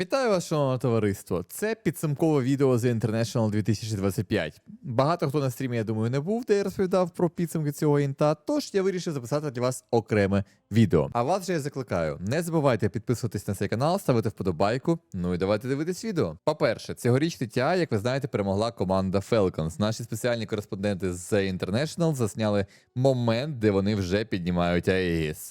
Вітаю вас, шановне товариство. Це підсумкове відео з International 2025. Багато хто на стрімі, я думаю, не був, де я розповідав про підсумки цього інта, тож я вирішив записати для вас окреме відео. А вас же я закликаю, не забувайте підписуватись на цей канал, ставити вподобайку. Ну і давайте дивитись відео. По-перше, цьогорічний TI, як ви знаєте, перемогла команда Falcons. Наші спеціальні кореспонденти з International засняли момент, де вони вже піднімають АЕС.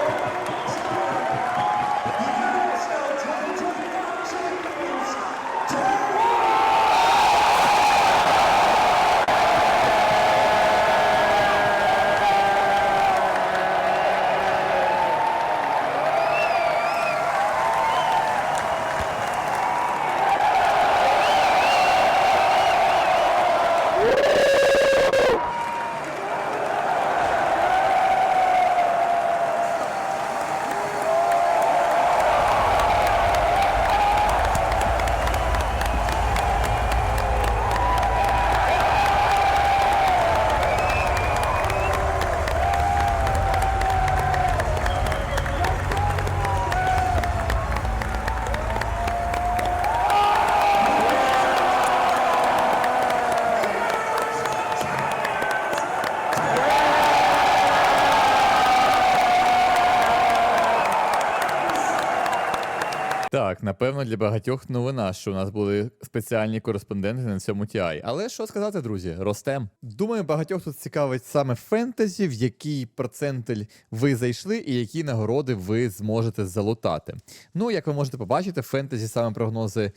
Так, напевно, для багатьох новина, що у нас були спеціальні кореспонденти на цьому TI. Але що сказати, друзі, ростем. Думаю, багатьох тут цікавить саме фентезі, в який процентель ви зайшли і які нагороди ви зможете залутати. Ну, як ви можете побачити, фентезі саме прогнози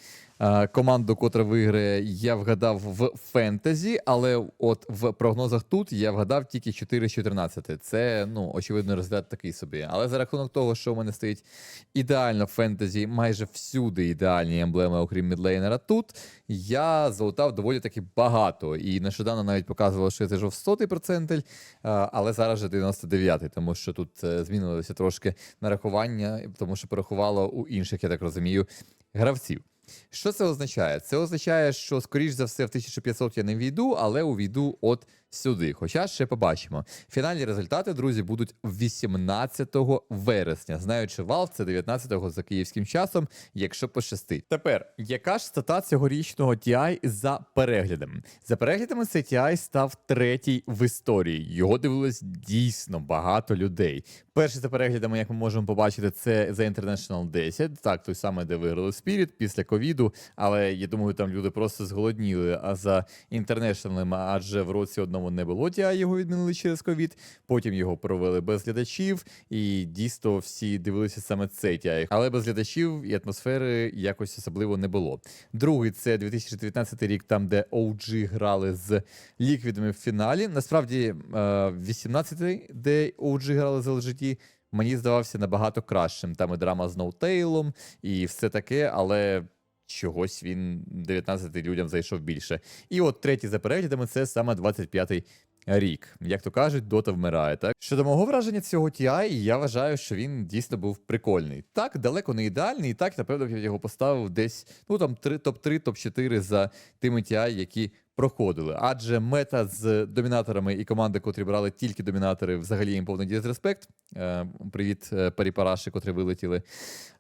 команду, котра виграє, я вгадав в фентезі, але от в прогнозах тут я вгадав тільки 4 з 14. Це, ну, очевидно, розгляд такий собі. Але за рахунок того, що у мене стоїть ідеально в фентезі, майже всюди ідеальні емблеми, окрім мідлейнера, тут я залутав доволі таки багато. І нещодавно навіть показувало, що зайшов 100 процентель, але зараз вже 99-й, тому що тут е, змінилося трошки нарахування, тому що порахувало у інших, я так розумію, гравців. Що це означає? Це означає, що, скоріш за все, в 1500 я не війду, але увійду от сюди. Хоча ще побачимо. Фінальні результати, друзі, будуть 18 вересня. Знаючи Valve, це 19-го за київським часом, якщо пощастить. Тепер, яка ж стата цьогорічного TI за переглядами? За переглядами цей TI став третій в історії. Його дивилось дійсно багато людей. Перший за переглядами, як ми можемо побачити, це The International 10, так, той самий, де виграли Spirit після ковіду. Але я думаю, там люди просто зголодніли. А за International, адже в році одному не було TI, його відмінили через ковід. Потім його провели без глядачів, і дійсно всі дивилися саме цей TI. Але без глядачів і атмосфери якось особливо не було. Другий це 2019 рік, там де OG грали з ліквідами в фіналі. Насправді, 18-й, де OG грали з LGT, мені здавався набагато кращим. Там і драма з ноутейлом, і все таке, але. Чогось він 19 людям зайшов більше. І от третій за переглядами це саме 25-й рік. Як то кажуть, дота вмирає. Так щодо мого враження цього TI, я вважаю, що він дійсно був прикольний. Так, далеко не ідеальний, і так, напевно, я його поставив десь, ну там топ-3, топ-4 за тими TI, які проходили. Адже мета з домінаторами і команди, котрі брали тільки домінатори, взагалі їм повний дізреспект. Е, привіт, е, парі-параші, котрі вилетіли.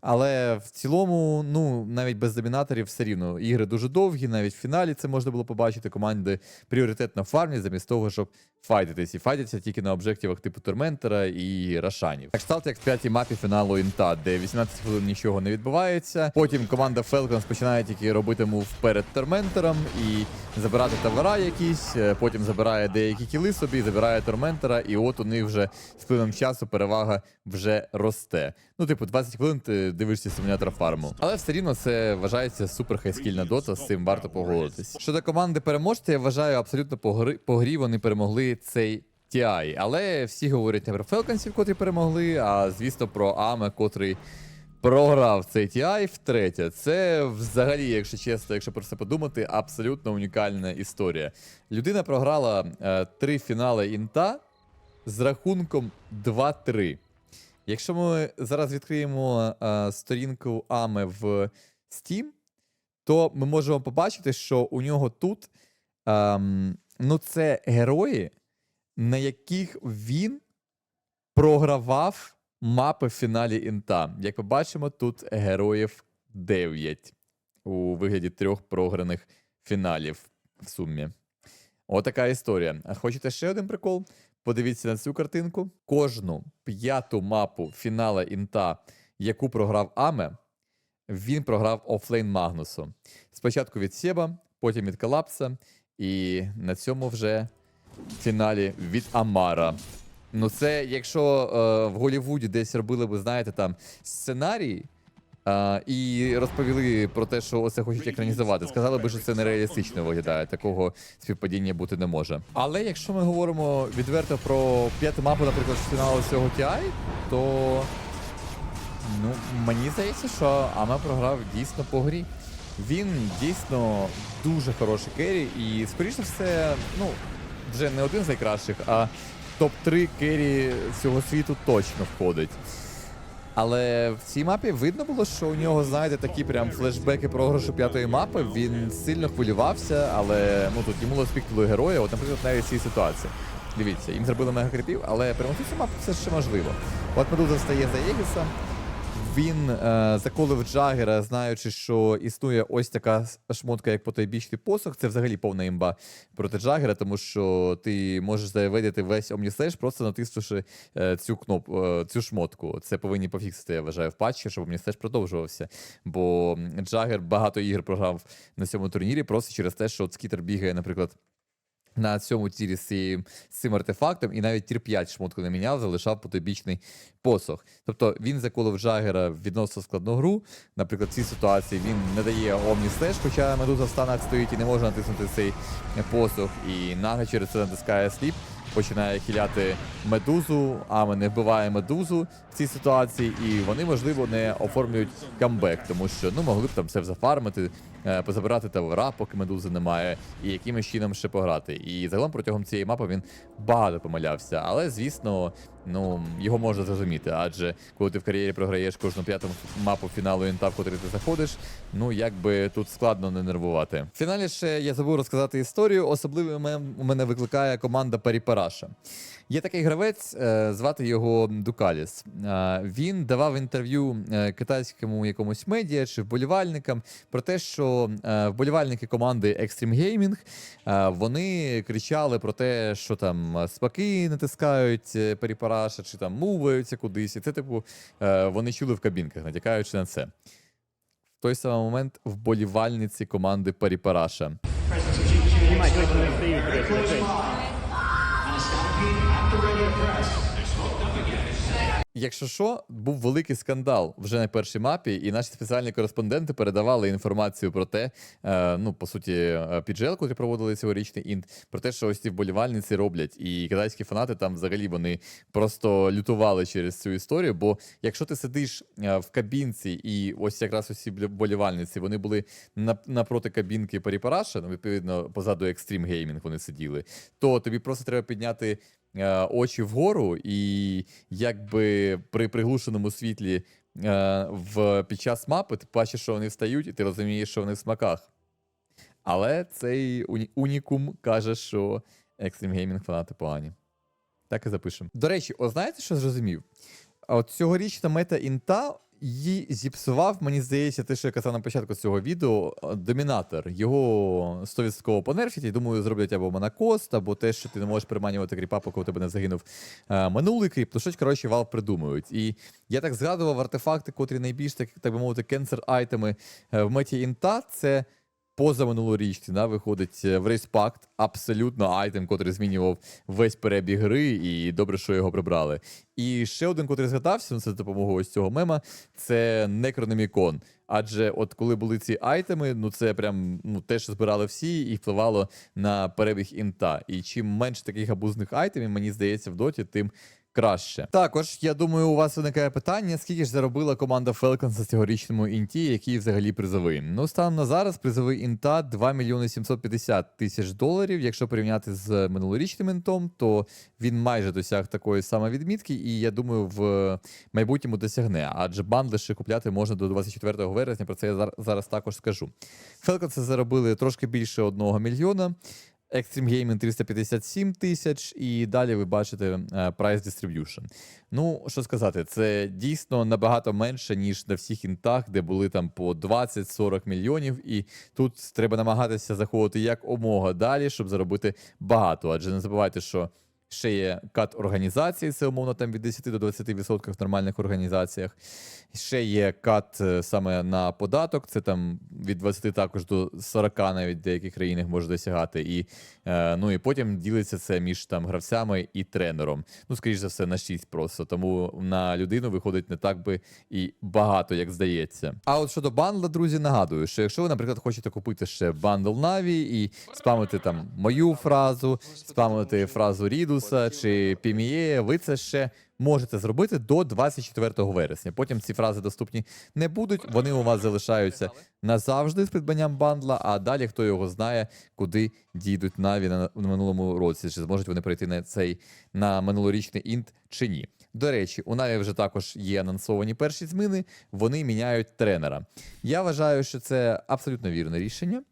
Але в цілому, ну навіть без домінаторів все рівно ігри дуже довгі. Навіть в фіналі це можна було побачити. Команди пріоритетно фармлять, замість того, щоб файтитись. І файтяться тільки на об'єктивах типу Торментера і Рашанів. Так став як в п'ятій мапі фіналу інта, де 18 хвилин нічого не відбувається. Потім команда Falcons починає тільки робити мув перед Торментером і забирати товара якісь. е, Потім забирає деякі кіли собі, забирає Торментера, і от у них вже з плином часу перевага вже росте. Ну, типу, 20 хвилин ти дивишся симулятор фарму. Але все рівно це вважається супер хайскільна дота, з цим варто погодитись. Щодо команди переможця, я вважаю абсолютно по гри, по грі вони перемогли цей. TI. але всі говорять не про Фелконсів, котрі перемогли, а звісно про Аме, котрий програв цей TI втретє. Це взагалі, якщо чесно, якщо про це подумати, абсолютно унікальна історія. Людина програла е, три фінали інта з рахунком 2-3. Якщо ми зараз відкриємо е, сторінку Аме в Steam, то ми можемо побачити, що у нього тут ем, ну, це герої, на яких він програвав мапи в фіналі інта. Як ми бачимо, тут героїв 9. у вигляді трьох програних фіналів в сумі. Отака історія. Хочете ще один прикол? Подивіться на цю картинку. Кожну п'яту мапу фінала інта, яку програв Аме, він програв офлейн Магнусу. Спочатку від Себа, потім від Колапса, і на цьому вже фіналі від Амара. Ну, це якщо е, в Голлівуді десь робили би, знаєте, там сценарій. е, і розповіли про те, що це хочуть екранізувати. Сказали би, що це нереалістично виглядає. Такого співпадіння бути не може. Але якщо ми говоримо відверто про п'яту мапу, наприклад, з фіналу цього TI, то ну, мені здається, що Ама програв дійсно по грі. Він дійсно дуже хороший керрі, і, скоріше все, ну, вже не один з найкращих, а топ-3 керрі цього світу точно входить. Але в цій мапі видно було, що у нього, знаєте, такі прям флешбеки програшу п'ятої мапи. Він сильно хвилювався, але ну тут йому лоспіктили героя. От, наприклад, навіть в цій ситуації. Дивіться, їм зробили мега кріпів, але перемогти цю мапу все ще можливо. От Медуза стає за Єгіса. Він е, заколив Джагера, знаючи, що існує ось така шмотка, як потойбічний посох. Це взагалі повна імба проти Джагера, тому що ти можеш заведити весь Omnislash, просто натиснувши е, цю кноп, е, цю шмотку. Це повинні пофіксити, я вважаю, в патчі, щоб Omnislash продовжувався. Бо Джагер багато ігр програв на цьому турнірі просто через те, що скітер бігає, наприклад. На цьому тірі з, цією- з цим артефактом, і навіть тір 5 шмотку не міняв, залишав потойбічний посох. Тобто він заколов Джагера в відносно складну гру. Наприклад, в цій ситуації він не дає Омні Слеш, хоча медуза в станах стоїть і не може натиснути цей посох. І Нага через це натискає сліп, починає хіляти медузу, Аме не вбиває медузу в цій ситуації, і вони, можливо, не оформлюють камбек, тому що ну могли б там все зафармити, позабирати тавера, поки медузи немає, і якимось чином ще пограти. І загалом протягом цієї мапи він багато помилявся. Але звісно, ну його можна зрозуміти. Адже коли ти в кар'єрі програєш кожну п'яту мапу фіналу інта, в котрий ти заходиш, ну якби тут складно не нервувати. В фіналі ще я забув розказати історію. Особливо у мене викликає команда Паріпараша. Є такий гравець, е, звати його Дукаліс. Е, Він давав інтерв'ю е, китайському якомусь медіа чи вболівальникам про те, що е, вболівальники команди Extreme Gaming е, вони кричали про те, що там е, спаки натискають е, Паріпараша, чи там муваються кудись. І це, типу, е, вони чули в кабінках, натякаючи на це. В той самий момент вболівальниці команди Паріпараша Якщо що, був великий скандал вже на першій мапі, і наші спеціальні кореспонденти передавали інформацію про те, е, ну по суті, е, піджел, котрі проводили цьогорічний інт, про те, що ось ці вболівальниці роблять. І китайські фанати там взагалі вони просто лютували через цю історію. Бо якщо ти сидиш е, в кабінці, і ось якраз усі вболівальниці, вони були на, напроти кабінки Паріпараша, ну відповідно позаду Extreme Gaming вони сиділи, то тобі просто треба підняти е, очі вгору, і якби при приглушеному світлі е, в, під час мапи ти бачиш, що вони встають, і ти розумієш, що вони в смаках. Але цей уні- унікум каже, що Extreme Gaming фанати погані. Так і запишемо. До речі, о, знаєте, що зрозумів? От цьогорічна мета інта її зіпсував, мені здається, те, що я казав на початку цього відео, е, домінатор. Його 100% понерфять, і думаю, зроблять або монокост, або те, що ти не можеш приманювати кріпа, поки у тебе не загинув е, минулий кріп. То щось, коротше, вал придумують. І я так згадував артефакти, котрі найбільш так, так би мовити, кенсер айтеми е, в меті інта. Це поза минулорічні, да, виходить е, в Рейспакт, абсолютно айтем, котрий змінював весь перебіг гри, і добре, що його прибрали. І ще один, котрий згадався, ну це за допомогою ось цього мема, це Некрономікон. Адже от коли були ці айтеми, ну це прям ну те, що збирали всі, і впливало на перебіг інта. І чим менше таких абузних айтемів, мені здається, в доті, тим краще. Також я думаю, у вас виникає питання, скільки ж заробила команда на цьогорічному інті, який взагалі призовий. Ну, станом на зараз призовий інта 2 мільйони 750 тисяч доларів. Якщо порівняти з минулорічним інтом, то він майже досяг такої саме відмітки, і я думаю, в майбутньому досягне. Адже бандли ще купляти можна до 24 вересня. Про це я зар- зараз також скажу. Falcons заробили трошки більше 1 мільйона. Extreme Gaming 357 тисяч, і далі ви бачите е, Price Distribution. Ну, що сказати, це дійсно набагато менше, ніж на всіх інтах, де були там по 20-40 мільйонів. І тут треба намагатися заходити як омога далі, щоб заробити багато. Адже не забувайте, що ще є кат організації, це умовно там від 10 до 20% в нормальних організаціях. Ще є кат е, саме на податок, це там від 20 також до 40 навіть в деяких країнах може досягати. І, ну, і потім ділиться це між там гравцями і тренером. Ну, скоріш за все, на 6 просто. Тому на людину виходить не так би і багато, як здається. А от щодо бандла, друзі, нагадую, що якщо ви, наприклад, хочете купити ще бандл Наві і спамити там мою фразу, спамити фразу Рідуса чи Піміє, ви це ще можете зробити до 24 вересня. Потім ці фрази доступні не будуть. Вони у вас залишаються назавжди з придбанням бандла, а далі хто його знає, куди дійдуть наві на, минулому році, чи зможуть вони прийти на цей на минулорічний інт чи ні. До речі, у Наві вже також є анонсовані перші зміни. Вони міняють тренера. Я вважаю, що це абсолютно вірне рішення.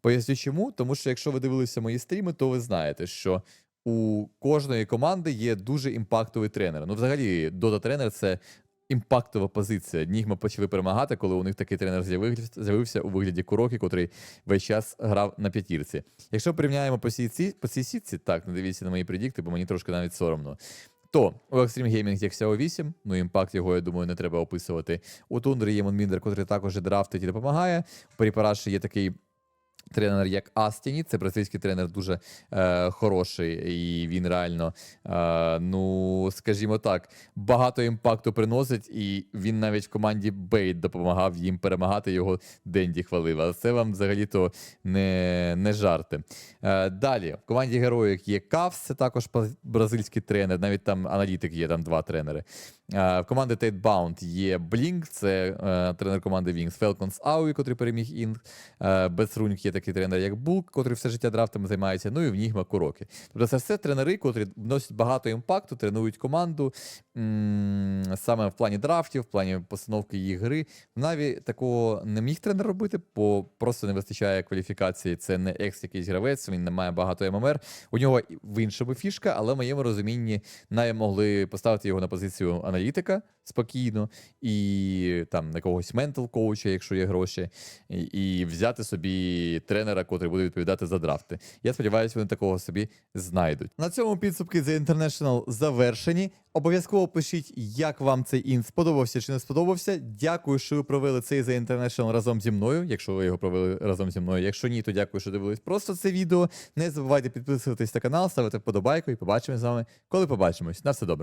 Поясню чому, тому що якщо ви дивилися мої стріми, то ви знаєте, що у кожної команди є дуже імпактовий тренер. Ну, взагалі, Dota тренер це імпактова позиція. Нігма почали перемагати, коли у них такий тренер з'явився, у вигляді Курокі, котрий весь час грав на п'ятірці. Якщо порівняємо по цій, по цій сітці, так, не дивіться на мої предікти, бо мені трошки навіть соромно. То у Extreme Gaming є Xiao 8, ну імпакт його, я думаю, не треба описувати. У Тундри є Монміндер, котрий також драфтить і допомагає. У Періпараші є такий тренер, як Астіні. Це бразильський тренер дуже е, хороший, і він реально, е, ну скажімо так, багато імпакту приносить, і він навіть команді Бейт допомагав їм перемагати. Його Денді хвалив. Але це вам взагалі-то не, не жарти. Е, далі в команді героїк є Кавс, це також бразильський тренер. Навіть там аналітик є, там два тренери. В команди Tate Bound є Blink, це е, тренер команди Wings, Falcons Aui, котрий переміг Інг. Е, Без є такий тренер, як Булк, котрий все життя драфтами займається. Ну і в Нігма Куроки. Тобто це все тренери, котрі вносять багато імпакту, тренують команду м, саме в плані драфтів, в плані постановки їх гри. В Наві такого не міг тренер робити, бо просто не вистачає кваліфікації. Це не екс якийсь гравець, він не має багато ММР. У нього в іншому фішка, але в моєму розумінні Наві могли поставити його на позицію аналітика спокійно, і там якогось ментал коуча, якщо є гроші, і, і взяти собі тренера, котрий буде відповідати за драфти. Я сподіваюся, вони такого собі знайдуть. На цьому підсумки The International завершені. Обов'язково пишіть, як вам цей інт сподобався чи не сподобався. Дякую, що ви провели цей The International разом зі мною. Якщо ви його провели разом зі мною. Якщо ні, то дякую, що дивились просто це відео. Не забувайте підписуватись на канал, ставити вподобайку і побачимо з вами, коли побачимось. На все добре.